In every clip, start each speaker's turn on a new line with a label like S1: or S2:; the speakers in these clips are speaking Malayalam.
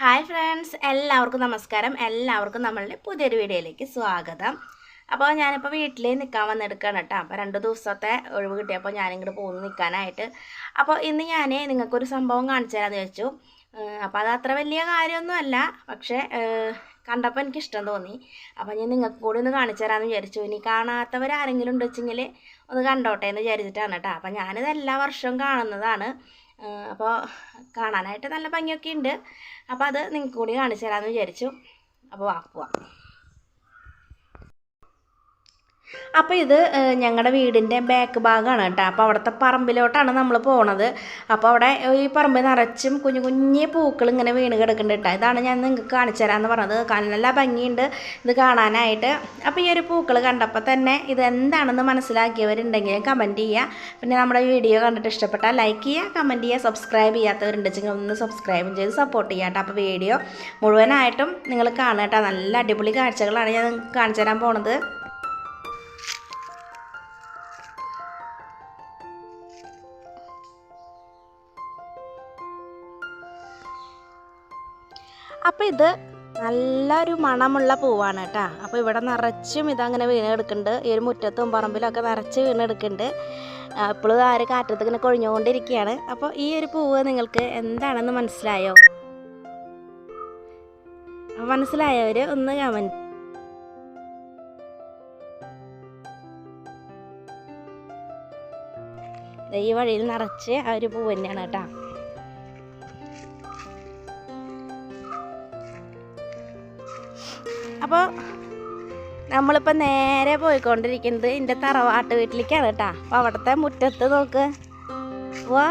S1: ഹായ് ഫ്രണ്ട്സ് എല്ലാവർക്കും നമസ്കാരം. എല്ലാവർക്കും നമ്മളുടെ പുതിയൊരു വീഡിയോയിലേക്ക് സ്വാഗതം. അപ്പോൾ ഞാനിപ്പോൾ വീട്ടിൽ നിൽക്കാൻ വന്നെടുക്കുകയാണ് കേട്ടോ. അപ്പോൾ രണ്ട് ദിവസത്തെ ഒഴിവ് കിട്ടിയപ്പോൾ ഞാനിങ്ങോട്ട് പോകുന്നു നിൽക്കാനായിട്ട്. അപ്പോൾ ഇന്ന് ഞാൻ നിങ്ങൾക്കൊരു സംഭവം കാണിച്ചു തരാമെന്ന് ചോദിച്ചു അപ്പോൾ അത് അത്ര വലിയ കാര്യമൊന്നുമല്ല. പക്ഷേ കണ്ടപ്പോൾ എനിക്ക് ഇഷ്ടം തോന്നി. അപ്പോൾ ഞാൻ നിങ്ങൾക്ക് കൂടി ഒന്ന് കാണിച്ചു തരാമെന്ന് വിചാരിച്ചു. ഇനി കാണാത്തവർ ആരെങ്കിലും ഉണ്ട് വെച്ചെങ്കിൽ ഒന്ന് കണ്ടോട്ടെ എന്ന് വിചാരിച്ചിട്ടാണ് കേട്ടോ. അപ്പോൾ ഞാനിത് എല്ലാ വർഷവും കാണുന്നതാണ്. അപ്പോൾ കാണാനായിട്ട് നല്ല ഭംഗിയൊക്കെ ഉണ്ട്. അപ്പോൾ അത് നിങ്ങൾക്ക് കൂടി കാണിച്ചു തരാമെന്ന് വിചാരിച്ചു. അപ്പോൾ വാ അപ്പോൾ ഇത് ഞങ്ങളുടെ വീടിന്റെ ബാക്ക് ഭാഗമാണ് കേട്ടോ. അപ്പോൾ അവിടുത്തെ പറമ്പിലോട്ടാണ് നമ്മൾ പോണത്. അപ്പോൾ അവിടെ ഈ പറമ്പ് നിറച്ചും കുഞ്ഞു കുഞ്ഞു പൂക്കൾ ഇങ്ങനെ വീണ് കിടക്കുന്നുണ്ട് കേട്ടോ. ഇതാണ് ഞാൻ നിങ്ങൾക്ക് കാണിച്ചു തരാമെന്ന് പറഞ്ഞത്. നല്ല ഭംഗിയുണ്ട് ഇത് കാണാനായിട്ട്. അപ്പോൾ ഈ ഒരു പൂക്കൾ കണ്ടപ്പോൾ തന്നെ ഇത് എന്താണെന്ന് മനസ്സിലാക്കിയവരുണ്ടെങ്കിൽ കമന്റ് ചെയ്യുക പിന്നെ നമ്മുടെ വീഡിയോ കണ്ടിട്ട് ഇഷ്ടപ്പെട്ടാൽ ലൈക്ക് ചെയ്യുക കമന്റ് ചെയ്യുക സബ്സ്ക്രൈബ് ചെയ്യാത്തവരുണ്ടെങ്കിൽ ഒന്ന് സബ്സ്ക്രൈബും ചെയ്ത് സപ്പോർട്ട് ചെയ്യുക കേട്ടോ. അപ്പോൾ വീഡിയോ മുഴുവനായിട്ടും നിങ്ങൾ കാണുക കേട്ടോ. നല്ല അടിപൊളി കാഴ്ചകളാണ് ഞാൻ കാണിച്ചു തരാൻ പോണത്. അപ്പോൾ ഇത് നല്ലൊരു മണമുള്ള പൂവാണ് കേട്ടോ. അപ്പോൾ ഇവിടെ നിറച്ചും ഇതങ്ങനെ വീണെടുക്കുന്നുണ്ട്. ഈ ഒരു മുറ്റത്തും പറമ്പിലൊക്കെ നിറച്ച് വീണെടുക്കുന്നുണ്ട്. ഇപ്പോഴും ആ ഒരു കാറ്റത്ത് ഇങ്ങനെ കൊഴിഞ്ഞുകൊണ്ടിരിക്കുകയാണ്. അപ്പോൾ ഈ ഒരു പൂവ് നിങ്ങൾക്ക് എന്താണെന്ന് മനസ്സിലായോ? മനസ്സിലായവർ ഒന്ന് കമന്റ് ഈ വഴിയിൽ നിറച്ച് ആ ഒരു പൂവ് തന്നെയാണ് കേട്ടോ. അപ്പോൾ നമ്മളിപ്പോൾ നേരെ പോയിക്കൊണ്ടിരിക്കുന്നത് എന്റെ തറവാട്ട് വീട്ടിലേക്കാണ് കേട്ടോ. അപ്പോൾ അവിടുത്തെ മുറ്റത്ത് നോക്ക്. വാ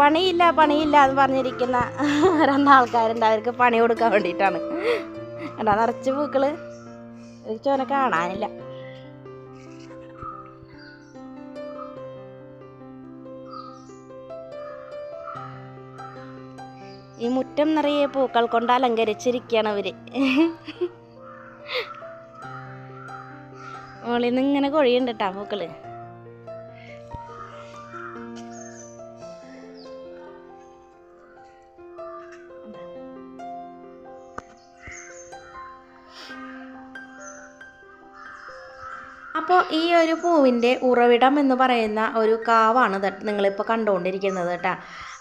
S1: പണിയില്ല പണിയില്ല എന്ന് പറഞ്ഞിരിക്കുന്ന രണ്ടാൾക്കാരുണ്ട്. അവർക്ക് പണി കൊടുക്കാൻ വേണ്ടിയിട്ടാണ്. കണ്ടോ നിറച്ച് പൂക്കൾ ചോനെ കാണാനില്ല. ഈ മുറ്റം നിറയെ പൂക്കൾ കൊണ്ട് അലങ്കരിച്ചിരിക്കുകയാണ് അവർ. മുകളിൽ നിന്ന് ഇങ്ങനെ കൊഴിയുണ്ട് കേട്ടാ പൂക്കൾ. അപ്പോൾ ഈ ഒരു പൂവിന്റെ ഉറവിടം എന്ന് പറയുന്ന ഒരു കാവാണ് നിങ്ങളിപ്പോൾ കണ്ടുകൊണ്ടിരിക്കുന്നത് കേട്ടോ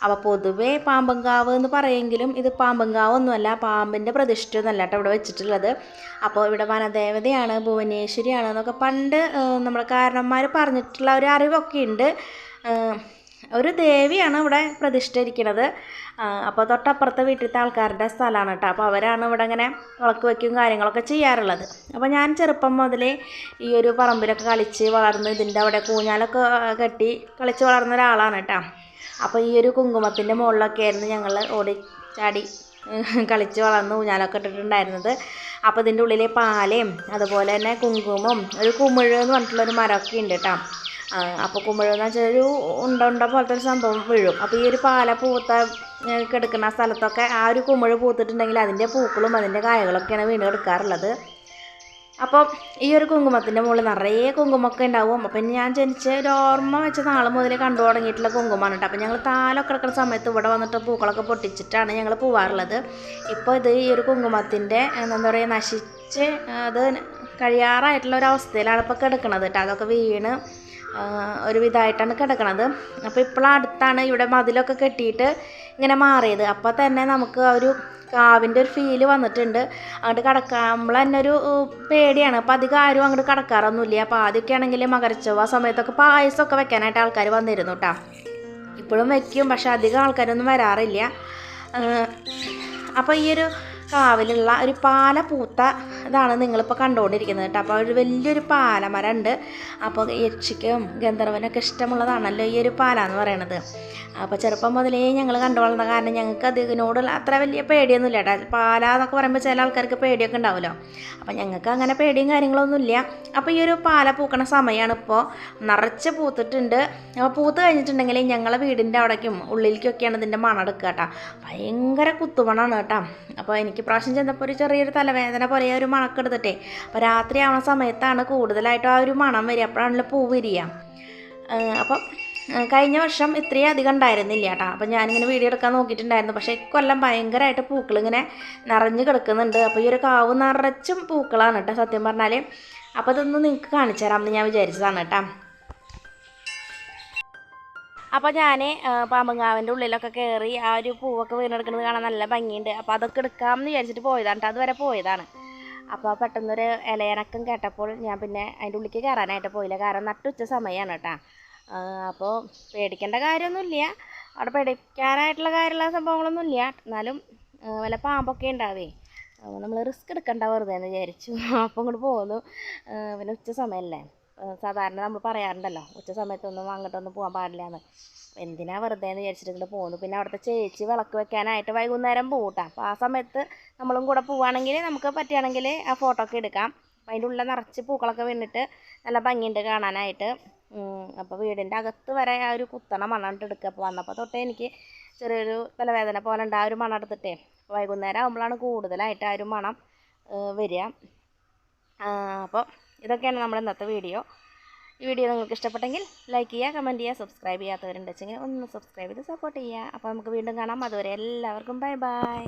S1: അപ്പോൾ പൊതുവേ പാമ്പങ്കാവ് എന്ന് പറയുമെങ്കിലും ഇത് പാമ്പങ്കാവ് ഒന്നുമല്ല പാമ്പിന്റെ പ്രതിഷ്ഠ ഒന്നല്ല കേട്ടോ ഇവിടെ വെച്ചിട്ടുള്ളത്. അപ്പോൾ ഇവിടെ വനദേവതയാണ് ഭുവനേശ്വരിയാണ് എന്നൊക്കെ പണ്ട് നമ്മുടെ കാരണന്മാർ പറഞ്ഞിട്ടുള്ള ഒരു അറിവൊക്കെ ഉണ്ട്. ഒരു ദേവിയാണ് ഇവിടെ പ്രതിഷ്ഠ അപ്പോൾ തൊട്ടപ്പുറത്തെ വീട്ടിലത്തെ ആൾക്കാരുടെ സ്ഥലമാണ് കേട്ടോ. അപ്പോൾ അവരാണ് ഇവിടെ ഇങ്ങനെ വിളക്ക് വയ്ക്കും കാര്യങ്ങളൊക്കെ ചെയ്യാറുള്ളത്. അപ്പോൾ ഞാൻ ചെറുപ്പം മുതലേ ഈ ഒരു പറമ്പിലൊക്കെ കളിച്ച് വളർന്ന് ഇതിന്റെ അവിടെ കൂഞ്ഞാലൊക്കെ കെട്ടി കളിച്ച് വളർന്ന ഒരാളാണ് കേട്ടോ. അപ്പോൾ ഈ ഒരു കുങ്കുമത്തിന്റെ മുകളിലൊക്കെ ആയിരുന്നു ഞങ്ങൾ ഓടി ചാടി കളിച്ച് വളർന്ന് ഊഞ്ഞാലൊക്കെ ഇട്ടിട്ടുണ്ടായിരുന്നത്. അപ്പോൾ ഇതിന്റെ ഉള്ളിലെ പാലയും അതുപോലെ തന്നെ കുങ്കുമം ഒരു കുമിഴ് എന്ന് പറഞ്ഞിട്ടുള്ളൊരു മരമൊക്കെ ഉണ്ട് കേട്ടോ. അപ്പോൾ കുമിഴ് എന്ന് വെച്ചാൽ ഒരു ഉണ്ട ഉണ്ട പോലത്തെ ഒരു സംഭവം വീഴും. അപ്പോൾ ഈ ഒരു പാല പൂത്ത കിടക്കുന്ന സ്ഥലത്തൊക്കെ ആ ഒരു കുമിഴ് പൂത്തിട്ടുണ്ടെങ്കിൽ അതിന്റെ പൂക്കളും അതിന്റെ കായകളൊക്കെയാണ് വീണ് കിടക്കാറുള്ളത്. അപ്പോൾ ഈ ഒരു കുങ്കുമത്തിന്റെ മുകളിൽ നിറയെ കുങ്കുമൊക്കെ ഉണ്ടാവും. അപ്പം ഞാൻ ജനിച്ച ഒരു ഓർമ്മ വെച്ച നാൾ മുതൽ കണ്ടു തുടങ്ങിയിട്ടുള്ള കുങ്കുമമാണ് കേട്ടോ. അപ്പം ഞങ്ങൾ താലൊക്കെ കിടക്കുന്ന സമയത്ത് ഇവിടെ വന്നിട്ട് പൂക്കളൊക്കെ പൊട്ടിച്ചിട്ടാണ് ഞങ്ങൾ പോവാറുള്ളത്. ഇപ്പോൾ ഇത് ഈ ഒരു കുങ്കുമത്തിന്റെ എന്താ പറയുക നശിച്ച് അത് കഴിയാറായിട്ടുള്ള ഒരു അവസ്ഥയിലാണ് ഇപ്പോൾ കിടക്കുന്നത് കേട്ടോ. അതൊക്കെ വീണ് ആ, ഒരു വിധമായിട്ടാണ് കിടക്കണത്. അപ്പോൾ ഇപ്പോഴും അടുത്താണ് ഇവിടെ മതിലൊക്കെ കെട്ടിയിട്ട് ഇങ്ങനെ മാറിയത്. അപ്പോൾ തന്നെ നമുക്ക് ഒരു കാവിന്റെ ഒരു ഫീൽ വന്നിട്ടുണ്ട്. അങ്ങോട്ട് കടക്കാൻ നമ്മൾ തന്നെ ഒരു പേടിയാണ്. അപ്പോൾ അധികം ആരും അങ്ങോട്ട് കടക്കാറൊന്നുമില്ല. അപ്പോൾ ആദ്യമൊക്കെ ആണെങ്കിൽ മകരച്ചൊവ്വ സമയത്തൊക്കെ പായസമൊക്കെ വെക്കാനായിട്ട് ആൾക്കാർ വന്നിരുന്നു കേട്ടോ ഇപ്പോഴും വെക്കും. പക്ഷേ അധികം ആൾക്കാരൊന്നും വരാറില്ല. അപ്പോൾ ഈ ഒരു കാവിലുള്ള ഒരു പാല പൂത്ത ഇതാണ് നിങ്ങളിപ്പോൾ കണ്ടുകൊണ്ടിരിക്കുന്നത് കേട്ടോ. അപ്പോൾ ഒരു വലിയൊരു പാലമരം ഉണ്ട് അപ്പോൾ യക്ഷിക്കും ഗന്ധർവനൊക്കെ ഇഷ്ടമുള്ളതാണല്ലോ ഈ ഒരു പാല എന്ന് പറയണത്. അപ്പോൾ ചെറുപ്പം മുതലേ ഞങ്ങൾ കണ്ടു വളർന്ന കാരണം ഞങ്ങൾക്ക് അതിനോടുള്ള അത്ര വലിയ പേടിയൊന്നുമില്ല കേട്ടോ. പാല എന്നൊക്കെ പറയുമ്പോൾ ചില ആൾക്കാർക്ക് പേടിയൊക്കെ ഉണ്ടാവുമല്ലോ. അപ്പോൾ ഞങ്ങൾക്ക് അങ്ങനെ പേടിയും കാര്യങ്ങളൊന്നുമില്ല. അപ്പോൾ ഈ ഒരു പാല പൂക്കണ സമയമാണ് ഇപ്പോൾ നിറച്ച് പൂത്തിട്ടുണ്ട്. അപ്പോൾ പൂത്ത് കഴിഞ്ഞിട്ടുണ്ടെങ്കിൽ ഞങ്ങളെ വീടിന്റെ അവിടേക്കും ഉള്ളിലേക്കൊക്കെയാണ് ഇതിന്റെ മണം എടുക്കുക കേട്ടോ. ഭയങ്കര കുത്തുമണമാണ് കേട്ടോ. അപ്പോൾ എനിക്ക് പ്രാവശ്യം ചെന്നപ്പോൾ ഒരു ചെറിയൊരു തലവേദന പോലെ ഒരു മണക്കെടുത്തിട്ടേ അപ്പോൾ രാത്രി ആവുന്ന സമയത്താണ് കൂടുതലായിട്ടും ആ ഒരു മണം വരിക. അപ്പോഴാണല്ലോ പൂ വിരിയുക അപ്പം കഴിഞ്ഞ വർഷം ഇത്രയും അധികം ഉണ്ടായിരുന്നില്ല കേട്ടോ. അപ്പം ഞാനിങ്ങനെ വീഡിയോ എടുക്കാൻ നോക്കിയിട്ടുണ്ടായിരുന്നു. പക്ഷേ ഇക്കൊല്ലം ഭയങ്കരമായിട്ട് പൂക്കൾ ഇങ്ങനെ നിറഞ്ഞു കിടക്കുന്നുണ്ട്. അപ്പോൾ ഈ ഒരു കാവ് നിറച്ചും പൂക്കളാണ് കേട്ടോ സത്യം പറഞ്ഞാൽ അപ്പോൾ ഇതൊന്ന് നിങ്ങൾക്ക് കാണിച്ചു തരാമെന്ന് ഞാൻ വിചാരിച്ചതാണ് കേട്ടോ. അപ്പോൾ ഞാൻ പാമ്പങ്കാവിന്റെ ഉള്ളിലൊക്കെ കയറി ആ ഒരു പൂവൊക്കെ വീണെടുക്കുന്നത് കാണാൻ നല്ല ഭംഗിയുണ്ട്. അപ്പോൾ അതൊക്കെ എടുക്കാമെന്ന് വിചാരിച്ചിട്ട് പോയതാണ് കേട്ടോ അതുവരെ പോയതാണ്. അപ്പോൾ പെട്ടെന്നൊരു ഇലയനക്കം കേട്ടപ്പോൾ ഞാൻ പിന്നെ അതിന്റെ ഉള്ളിലേക്ക് കയറാനായിട്ട് പോയില്ല. കാരണം നട്ടുച്ച സമയമാണ് കേട്ടോ അപ്പോൾ പേടിക്കേണ്ട കാര്യമൊന്നുമില്ല. അവിടെ പേടിക്കാനായിട്ടുള്ള കാര്യമുള്ള സംഭവങ്ങളൊന്നുമില്ല. എന്നാലും ആ, വല്ല പാമ്പൊക്കെ ഉണ്ടാവേ. നമ്മൾ റിസ്ക് എടുക്കണ്ട വെറുതെ എന്ന് വിചാരിച്ചു അപ്പോൾ ഇങ്ങോട്ട് പോകുന്നു പിന്നെ ഉച്ച സമയമല്ലേ സാധാരണ നമ്മൾ പറയാറുണ്ടല്ലോ ഉച്ച സമയത്തൊന്നും അങ്ങോട്ടൊന്നും പോകാൻ പാടില്ല എന്ന് എന്തിനാ വെറുതെ എന്ന് വിചാരിച്ചിട്ട് പോകുന്നു പോന്നു. അവിടുത്തെ ചേച്ചി വിളക്ക് വെക്കാനായിട്ട് വൈകുന്നേരം പോകട്ടാ അപ്പോൾ ആ സമയത്ത് നമ്മളും കൂടെ പോവുകയാണെങ്കിൽ നമുക്ക് പറ്റുകയാണെങ്കിൽ ആ ഫോട്ടോ ഒക്കെ എടുക്കാം. അപ്പോൾ അതിന്റെ ഉള്ളിൽ നിറച്ച് പൂക്കളൊക്കെ വീണിട്ട് നല്ല ഭംഗിയുണ്ട് കാണാനായിട്ട്. അപ്പോൾ വീടിന്റെ അകത്ത് വരെ ആ ഒരു കുത്തണ മണ്ണിട്ട് എടുക്കുക അപ്പോൾ വന്നപ്പോൾ തൊട്ടേ എനിക്ക് ചെറിയൊരു തലവേദന പോലെ ഉണ്ട് ആ ഒരു മണം എടുത്തിട്ടേ. വൈകുന്നേരം ആകുമ്പോഴാണ് കൂടുതലായിട്ട് ആ ഒരു മണം വരിക. അപ്പോൾ ഇതൊക്കെയാണ് നമ്മുടെ ഇന്നത്തെ വീഡിയോ. ഈ വീഡിയോ നിങ്ങൾക്ക് ഇഷ്ടപ്പെട്ടെങ്കിൽ ലൈക്ക് ചെയ്യുക കമന്റ് ചെയ്യുക സബ്സ്ക്രൈബ് ചെയ്യാത്തവരുണ്ടെച്ചെങ്കിൽ ഒന്ന് സബ്സ്ക്രൈബ് ചെയ്ത് സപ്പോർട്ട് ചെയ്യുക. അപ്പോൾ നമുക്ക് വീണ്ടും കാണാം. അതുവരെ എല്ലാവർക്കും ബൈ ബൈ